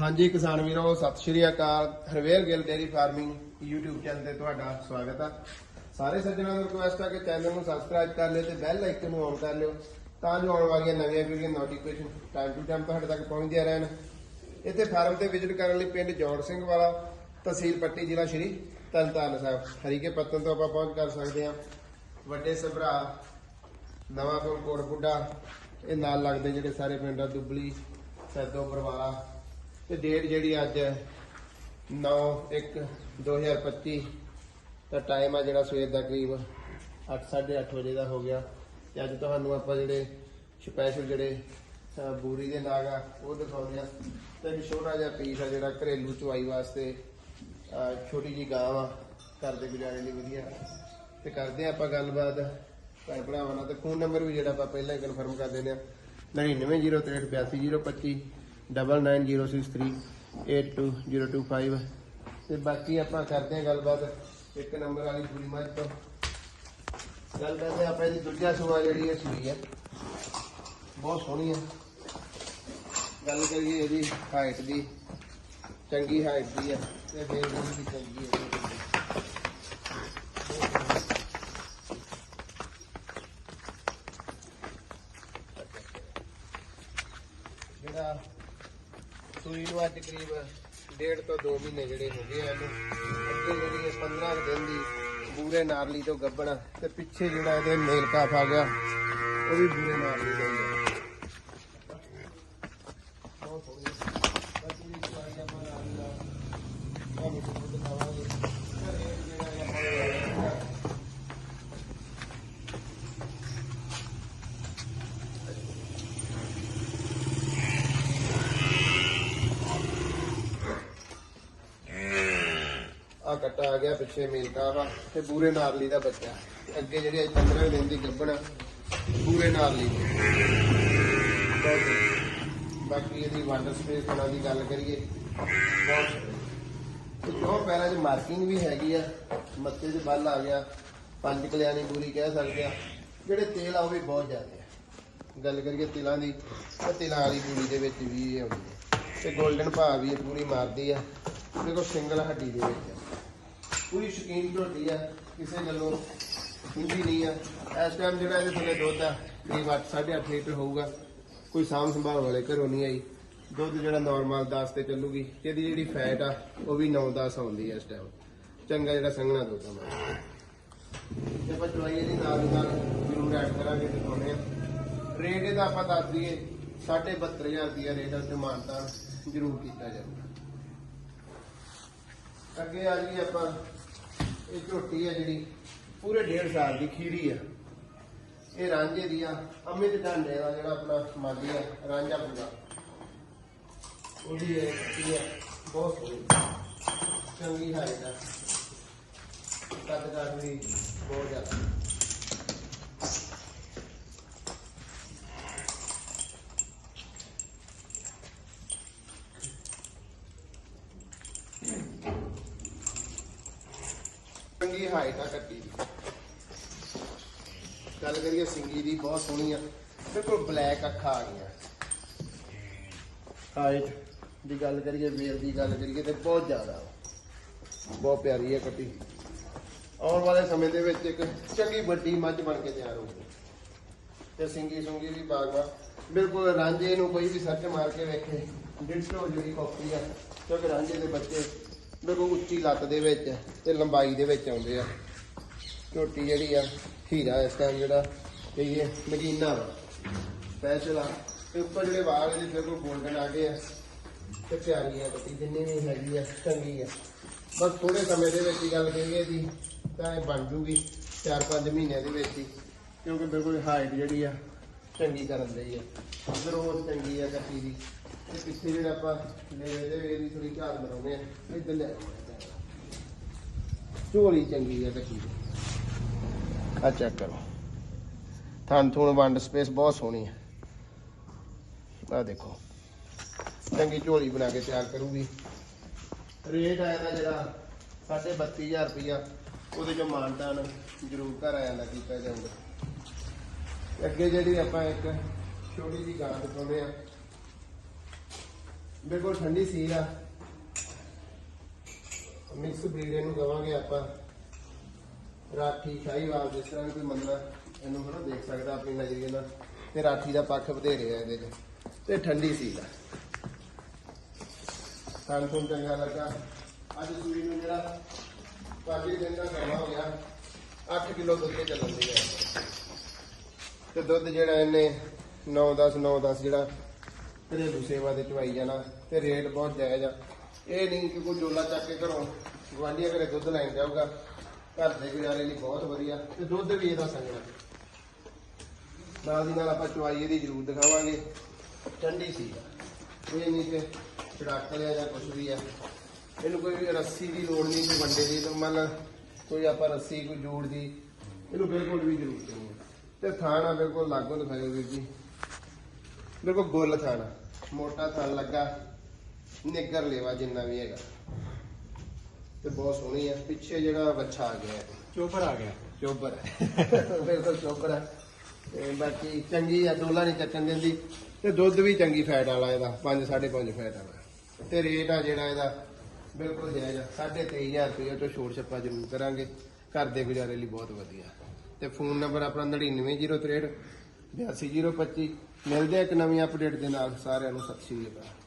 ਹਾਂਜੀ ਕਿਸਾਨ ਵੀਰੋ, ਸਤਿ ਸ਼੍ਰੀ ਅਕਾਲ। Harvir Gill dairy farming YouTube channel ਤੇ ਤੁਹਾਡਾ ਸਵਾਗਤ ਆ। ਸਾਰੇ ਸੱਜਣਾਂ ਨੂੰ ਰਿਕੁਐਸਟ ਆ ਕਿ ਚੈਨਲ ਨੂੰ ਸਬਸਕ੍ਰਾਈਬ ਕਰ ਲਿਓ ਤੇ ਬੈਲ ਆਈਕਨ ਨੂੰ ਔਨ ਕਰ ਲਿਓ ਤਾਂ ਜੋ ਆਉਣ ਵਾਲੀਆਂ ਨਵੀਆਂ video notification time to time ਤੁਹਾਡੇ ਤੱਕ ਪਹੁੰਚਦੀਆਂ ਰਹਿਣ। ਇੱਥੇ ਫਾਰਮ ਤੇ ਵਿਜ਼ਿਟ ਕਰਨ ਲਈ ਪਿੰਡ ਜੋੜ ਸਿੰਘ ਵਾਲਾ, ਤਹਿਸੀਲ ਪੱਟੀ ਜ਼ਿਲ੍ਹਾ ਸ਼੍ਰੀ ਤਰਨਤਾਰਨ ਸਾਹਿਬ। ਹਰੀਕੇ ਪੱਤਨ ਤੋਂ ਆਪਾਂ ਪਹੁੰਚ ਕਰ ਸਕਦੇ ਹਾਂ। ਵੱਡੇ ਸਭਰਾ, ਨਵਾਂ ਕੋਲ ਕੋਟ ਬੁੱਢਾ ਇਹ ਨਾਲ ਲੱਗਦੇ ਜਿਹੜੇ ਸਾਰੇ ਪਿੰਡ ਆ, ਦੁਬਲੀ, ਸੈਦੋ, ਬਰਵਾਲਾ ਤੇ ਡੇਟ ਜਿਹੜੀ ਅੱਜ 9 1 2025 ਦਾ ਟਾਈਮ ਆ ਜਿਹੜਾ ਸਵੇਰ ਦਾ ਕਰੀਬ 8:30 ਵਜੇ ਦਾ ਹੋ ਗਿਆ। ਤੇ ਅੱਜ ਤੁਹਾਨੂੰ ਆਪਾਂ ਜਿਹੜੇ ਸਪੈਸ਼ਲ ਜਿਹੜੇ ਬੂਰੀ ਦੇ ਨਾਗ ਆ, ਉਹ ਦਿਖਾਉਂਦੇ ਆ ਤੇ ਇੱਕ ਛੋਟਾ ਜਿਹਾ ਪੀਸ ਆ ਜਿਹੜਾ ਘਰੇਲੂ ਚਵਾਈ ਵਾਸਤੇ ਛੋਟੀ ਜੀ ਗਾਂ ਆ ਘਰ ਦੇ ਗੁਜ਼ਾਰੇ ਲਈ ਵਧੀਆ। ਤੇ ਕਰਦੇ ਆ ਆਪਾਂ ਗੱਲਬਾਤ ਭਾਈ ਭਰਾਵਾਂ ਨਾਲ। ਤੇ ਫੋਨ ਨੰਬਰ ਵੀ ਜਿਹੜਾ ਆਪਾਂ ਪਹਿਲਾਂ ਹੀ ਕਨਫਰਮ ਕਰ ਦਿੰਦੇ ਆ 9903828025 9906382025 ਤੇ ਬਾਕੀ ਆਪਾਂ ਕਰਦੇ ਹਾਂ ਗੱਲਬਾਤ ਇੱਕ ਨੰਬਰ ਵਾਲੀ ਪੂਰੀ ਮੱਝ ਤੋਂ। ਗੱਲ ਕਰਦੇ ਆਪਾਂ ਇਹਦੀ ਦੂਜਾ ਸੂਆ ਜਿਹੜੀ ਹੈ ਸੂਈ ਹੈ। ਬਹੁਤ ਸੋਹਣੀ ਹੈ। ਗੱਲ ਕਰੀਏ ਇਹਦੀ ਹਾਈਟ ਦੀ। ਚੰਗੀ ਹਾਈਟ ਦੀ ਹੈ ਤੇ ਫੇਰ ਵੀ ਚੰਗੀ ਹੈ। ਜਿਹੜਾ ਸੂਈ ਨੂੰ ਅੱਜ ਕਰੀਬ ਡੇਢ ਤੋਂ 2 ਮਹੀਨੇ ਜਿਹੜੇ ਹੋ ਗਏ ਆ ਇਹਨੂੰ। ਅੱਗੇ ਜਿਹੜੀ ਇਹ 15 ਕੁ ਦਿਨ ਦੀ ਬੂਰੇ ਨਾਰਲੀ ਤੋਂ ਗੱਬਣ ਤੇ ਪਿੱਛੇ ਜਿਹੜਾ ਇਹਦੇ ਮੇਲ ਕਾਫ ਆ ਗਿਆ, ਉਹ ਵੀ ਬੂਰੇ ਨਾਰਲੀ ਦਾ ਹੀ ਹੈ ਬਹੁਤ ਸੋਹਣੀ ਹੈ। ਬਾਕੀ ਵੀ ਸਵਾਈ ਆਪਾਂ ਨਾਲ ਦੀ ਨਾਲ ਤੁਹਾਨੂੰ ਦੁੱਧ ਦਿਖਾਵਾਂਗੇ। ਘਰੇ ਜਿਹੜਾ ਆਪਾਂ ਇਹ ਆ ਕੱਟਾ ਆ ਗਿਆ ਪਿੱਛੇ ਮੇਲਕਾ ਵਾ ਤੇ ਬੂਰੇ ਨਾਰਲੀ ਦਾ ਬੱਚਾ। ਅੱਗੇ ਜਿਹੜੀ ਅੱਜ 15 ਦਿਨ ਦੀ ਗੱਭਣ ਆ, ਬੂਰੇ ਨਾਰਲੀ। ਬਾਕੀ ਇਹਦੀ ਵਾਟਰ ਸਪੇਸ ਉਹਨਾਂ ਦੀ ਗੱਲ ਕਰੀਏ। ਬਹੁਤ ਸੋਹਣੀ। ਜੋ ਪੈਰਾਂ 'ਚ ਮਾਰਕਿੰਗ ਵੀ ਹੈਗੀ ਆ ਮੱਥੇ 'ਚ ਬੱਲ ਆ ਗਿਆ ਪੰਜ ਕਲਿਆਣੀ ਪੂਰੀ ਕਹਿ ਸਕਦੇ ਆ। ਜਿਹੜੇ ਤੇਲ ਆ ਉਹ ਵੀ ਬਹੁਤ ਜ਼ਿਆਦਾ ਆ। ਗੱਲ ਕਰੀਏ ਤਿਲਾਂ ਦੀ ਤਾਂ ਤਿਲਾਂ ਵਾਲੀ ਪੂਰੀ ਦੇ ਵਿੱਚ ਵੀ ਇਹ ਆਉਂਦੀ ਹੈ ਤੇ 골ਡਨ ਭਾਅ ਵੀ ਇਹ ਪੂਰੀ ਮਾਰਦੀ ਆ। ਦੇਖੋ ਸਿੰਗਲ ਹੱਡੀ ਦੇ ਵਿੱਚ ਪੂਰੀ ਸ਼ਕੀਨ ਝੋਟੀ ਆ, ਕਿਸੇ ਗੱਲੋਂ ਹੁੰਦੀ ਨਹੀਂ ਆ। ਇਸ ਟਾਈਮ ਜਿਹੜਾ ਇਹਦੇ ਥੱਲੇ ਦੁੱਧ ਆ ਕਰੀਬ 8.5 ਲੀਟਰ ਹੋਊਗਾ। ਕੋਈ ਸਾਂਭ ਸੰਭਾਲ ਵਾਲੇ ਘਰੋਂ ਨਹੀਂ ਆਈ। ਦੁੱਧ ਜਿਹੜਾ ਨਾਰਮਲ 10 ਤੇ ਚੱਲੂਗੀ ਇਹਦੀ ਜਿਹੜੀ ਫੈਟ ਆ, ਉਹ ਵੀ 9-10 ਆਉਂਦੀ ਆ ਇਸ ਟਾਈਮ ਚੰਗਾ ਜਿਹੜਾ ਸੰਘਣਾ ਦੁੱਧ ਆ ਮਾੜਾ। ਆਪਾਂ ਚਵਾਈ ਦੀ ਨਾਲ ਦੀ ਨਾਲ ਜ਼ਰੂਰ ਐਡ ਕਰਾਂਗੇ ਦਿਖਾਉਣੇ ਆ। ਰੇਟ ਇਹਦਾ ਆਪਾਂ ਦੱਸ ਦਈਏ 72500 ਦੀ ਰੇਟ ਆ, ਤੇ ਮਾਨਤਾ ਜ਼ਰੂਰ ਕੀਤਾ ਜਾਊਗਾ। ਅੱਗੇ ਆ ਜੀ ਆਪਾਂ, ਇਹ ਝੋਟੀ ਆ ਜਿਹੜੀ, ਪੂਰੇ 1.5 ਸਾਲ ਦੀ ਖੀਰੀ ਆ। ਇਹ ਰਾਂਝੇ ਦੀ ਆ, ਅਮਿਤ ਢਾਂਡੇ ਦਾ ਜਿਹੜਾ ਆਪਣਾ ਮਾਲੀ ਆ, ਰਾਂਝਾ ਪੂਰਾ। ਉਹਦੀ ਇਹ ਝੋਟੀ ਆ, ਬਹੁਤ ਸੋਹਣੀ। ਚੰਗੀ ਹਾਈਟ ਆ। ਕੱਦ ਕੱਦ ਵੀ ਬਹੁਤ ਜ਼ਿਆਦਾ। ਚੰਗੀ ਹਾਈਟ ਆ ਕੱਟੀ ਦੀ? ਗੱਲ ਕਰੀਏ ਸਿੰਗੀ ਦੀ, ਬਹੁਤ ਸੋਹਣੀ ਆ। ਬਿਲਕੁਲ ਬਲੈਕ ਅੱਖਾਂ ਆ ਗਈਆਂ। ਹਾਈਟ ਦੀ ਗੱਲ ਕਰੀਏ ਵੇਲ ਦੀ ਗੱਲ ਕਰੀਏ ਤੇ ਬਹੁਤ ਜ਼ਿਆਦਾ ਬਹੁਤ ਪਿਆਰੀ ਹੈ ਕੱਟੀ ਆਉਣ ਵਾਲੇ ਸਮੇਂ ਦੇ ਵਿੱਚ ਇੱਕ ਚੰਗੀ ਵੱਡੀ ਮੱਝ ਬਣ ਕੇ ਤਿਆਰ ਹੋਊਗੀ। ਤੇ ਸਿੰਗੀ ਸੁੰਗੀ ਵੀ ਬਾਗਵਾ। ਬਿਲਕੁਲ ਰਾਂਝੇ ਨੂੰ ਕੋਈ ਵੀ ਸਰਚ ਮਾਰ ਕੇ ਵੇਖੇ ਡਿਟੋ ਜਿਹੜੀ ਕਾਪੀ ਆ। ਕਿਉਂਕਿ ਰਾਂਝੇ ਦੇ ਬੱਚੇ ਬਿਲਕੁਲ ਉੱਚੀ ਲੱਤ ਦੇ ਵਿੱਚ ਤੇ ਲੰਬਾਈ ਦੇ ਵਿੱਚ ਆਉਂਦੇ ਆ। ਝੋਟੀ ਜਿਹੜੀ ਆ, ਹੀਰਾ ਇਸ ਟਾਈਮ ਜਿਹੜਾ ਕਹੀਏ ਨਗੀਨਾ ਵਾ। ਸਪੈਸ਼ਲ ਆ। ਤੇ ਉੱਪਰ ਜਿਹੜੇ ਵਾਲ ਇਹਦੇ ਬਿਲਕੁਲ ਗੋਲਡਨ ਆ ਗਏ ਆ। ਤੇ ਪਿਆਰੀ ਆ ਬੱਤੀ, ਜਿੰਨੀ ਵੀ ਹੈਗੀ ਆ, ਚੰਗੀ ਆ। ਬਸ ਥੋੜੇ ਸਮੇਂ ਦੇ ਵਿੱਚ ਹੀ ਗੱਲ ਕਰੀਏ ਦੀ ਤਾਂ ਇਹ ਬਣ ਜੂਗੀ 4-5 ਮਹੀਨਿਆਂ ਦੇ ਵਿੱਚ ਹੀ। ਕਿਉਂਕਿ ਬਿਲਕੁਲ ਹਾਈਟ ਜਿਹੜੀ ਆ, ਚੰਗੀ ਕਰਨ ਲਈ ਆ। ਗਰੋਥ ਚੰਗੀ ਆ ਕੱਟੀ ਦੀ। ਤੇ ਪਿੱਛੇ ਜਿਹੜਾ ਆਪਾਂ ਲੈਵੇ ਦੇ ਇਹਦੀ ਥੋੜੀ ਝਾੜ ਬਣਾਉਂਦੇ ਆ ਇੱਧਰ ਲੈ ਝੋਲੀ ਚੰਗੀ ਆ ਕੱਟੀ ਦੀ ਆ। ਚੈੱਕ ਕਰੋ। ਥਣ ਥੂਣ ਵੰਡ ਸਪੇਸ ਬਹੁਤ ਸੋਹਣੀ ਹੈ ਆ ਦੇਖੋ। ਚੰਗੀ ਝੋਲੀ ਬਣਾ ਕੇ ਤਿਆਰ ਕਰੂਗੀ। ਰੇਟ ਆਇਆ ਦਾ ਜਿਹੜਾ 32000 ਰੁਪਇਆ ਉਹਦੇ ਚੋਂ ਮਾਨਤਾਨ ਜ਼ਰੂਰ ਘਰ ਆਇਆ ਦਾ ਕੀਤਾ ਜਾਊਗਾ ਅੱਗੇ ਜਿਹੜੀ ਆਪਾਂ ਇੱਕ ਛੋਟੀ ਜੀ ਗਾਂ ਦਿਖਾਉਂਦੇ ਆ ਬਿਲਕੁਲ ਠੰਡੀ ਸੀ ਆ। ਮਿਕਸ ਬਰੀਡ ਇਹਨੂੰ ਕਵਾਂਗੇ ਆਪਾਂ। ਰਾਠੀ ਸ਼ਾਹੀਵਾਲ ਜਿਸ ਤਰ੍ਹਾਂ ਵੀ ਕੋਈ ਮੰਨਣਾ ਇਹਨੂੰ ਹਨਾ ਦੇਖ ਸਕਦਾ ਆਪਣੀ ਨਜ਼ਰੀਏ ਨਾਲ। ਤੇ ਰਾਠੀ ਦਾ ਪੱਖ ਵਧੇਰੇ ਆ ਇਹਦੇ 'ਚ। ਤੇ ਠੰਡੀ ਸੀ ਦਾ ਸਾਨੂੰ ਤੋਂ ਚੰਗਾ ਲੱਗਾ। ਅੱਜ ਸੂਰੀ ਨੂੰ ਜਿਹੜਾ ਪੰਜ ਦਿਨ ਦਾ ਸਮਾਂ ਹੋ ਗਿਆ 8 ਕਿਲੋ ਦੁੱਧ ਤੇ ਚੱਲਣ ਦੀ ਹੈ ਤੇ ਦੁੱਧ ਜਿਹੜਾ ਇਹਨੇ 9 10 9 10 ਜਿਹੜਾ ਘਰੇਲੂ ਸੇਵਾ 'ਤੇ ਚਵਾਈ ਜਾਣਾ ਤੇ ਰੇਟ ਬਹੁਤ ਜਾਇਜ਼ ਆ। ਇਹ ਨਹੀਂ ਕਿ ਕੋਈ ਜੋਲਾ ਚੱਕ ਕੇ ਘਰੋਂ ਗਵਾਂਢੀਆਂ ਘਰੇ ਦੁੱਧ ਲੈਣ ਜਾਊਗਾ। ਘਰ ਦੇ ਗੁਜ਼ਾਰੇ ਲਈ ਬਹੁਤ ਵਧੀਆ। ਤੇ ਦੁੱਧ ਵੀ ਇਹਦਾ ਸੰਗਣਾ। ਨਾਲ ਦੀ ਨਾਲ ਆਪਾਂ ਚਵਾਈ ਇਹਦੀ ਜ਼ਰੂਰ ਦਿਖਾਵਾਂਗੇ। ਠੰਡੀ ਸੀ। ਇਹ ਨਹੀਂ ਕਿ ਛੜਾਕ ਲਿਆ ਜਾਂ ਕੁਝ ਵੀ ਆ। ਇਹਨੂੰ ਕੋਈ ਰੱਸੀ ਦੀ ਲੋੜ ਨਹੀਂ ਕੋਈ ਵੰਡੇ ਦੀ। ਤਾਂ ਮੰਨ ਕੋਈ ਆਪਾਂ ਰੱਸੀ, ਕੋਈ ਜੋੜ ਦੀ। ਇਹਨੂੰ ਬਿਲਕੁਲ ਵੀ ਜ਼ਰੂਰਤ ਨਹੀਂ ਹੈ ਤੇ ਥਾਣਾ ਬਿਲਕੁਲ ਲਾਗੋ ਦਿਖਾਇਓ ਵੀਰ ਜੀ। ਬਿਲਕੁਲ ਗੁੱਲ ਥਾਣਾ। ਮੋਟਾ ਥਣ ਲੱਗਾ। ਨਿੱਗਰ ਲੇਵਾ ਜਿੰਨਾ ਵੀ ਹੈਗਾ। ਤੇ ਬਹੁਤ ਸੋਹਣੀ ਆ। ਪਿੱਛੇ ਜਿਹੜਾ ਵੱਛਾ ਆ ਗਿਆ। ਹੈ ਚੋਪਰ ਆ ਗਿਆ। ਚੋਬਰ ਬਿਲਕੁਲ ਚੋਬਰ ਹੈ ਤੇ ਬਾਕੀ ਚੰਗੀ ਆ। ਡੋਲਾ ਨਹੀਂ ਚੱਕਣ ਦਿੰਦੀ। ਤੇ ਦੁੱਧ ਵੀ ਚੰਗੀ ਫੈਟ ਵਾਲਾ ਇਹਦਾ। 5 5.5 ਫੈਟ ਵਾਲਾ। ਤੇ ਰੇਟ ਆ ਜਿਹੜਾ ਇਹਦਾ ਬਿਲਕੁਲ ਜਾਇਜ਼ ਆ। 23000 ਰੁਪਏ ਤੋਂ ਛੋੜ ਛੱਪਾ ਜ਼ਰੂਰ ਕਰਾਂਗੇ। ਘਰ ਦੇ ਗੁਜ਼ਾਰੇ ਲਈ ਬਹੁਤ ਵਧੀਆ। ਤੇ ਫੋਨ ਨੰਬਰ ਆਪਣਾ 99063 82025 ਮਿਲਦੇ ਆ ਇੱਕ ਨਵੀਂ ਅਪਡੇਟ ਦੇ ਨਾਲ ਸਾਰਿਆਂ ਨੂੰ ਸਤਿ ਸ਼੍ਰੀ ਅਕਾਲ।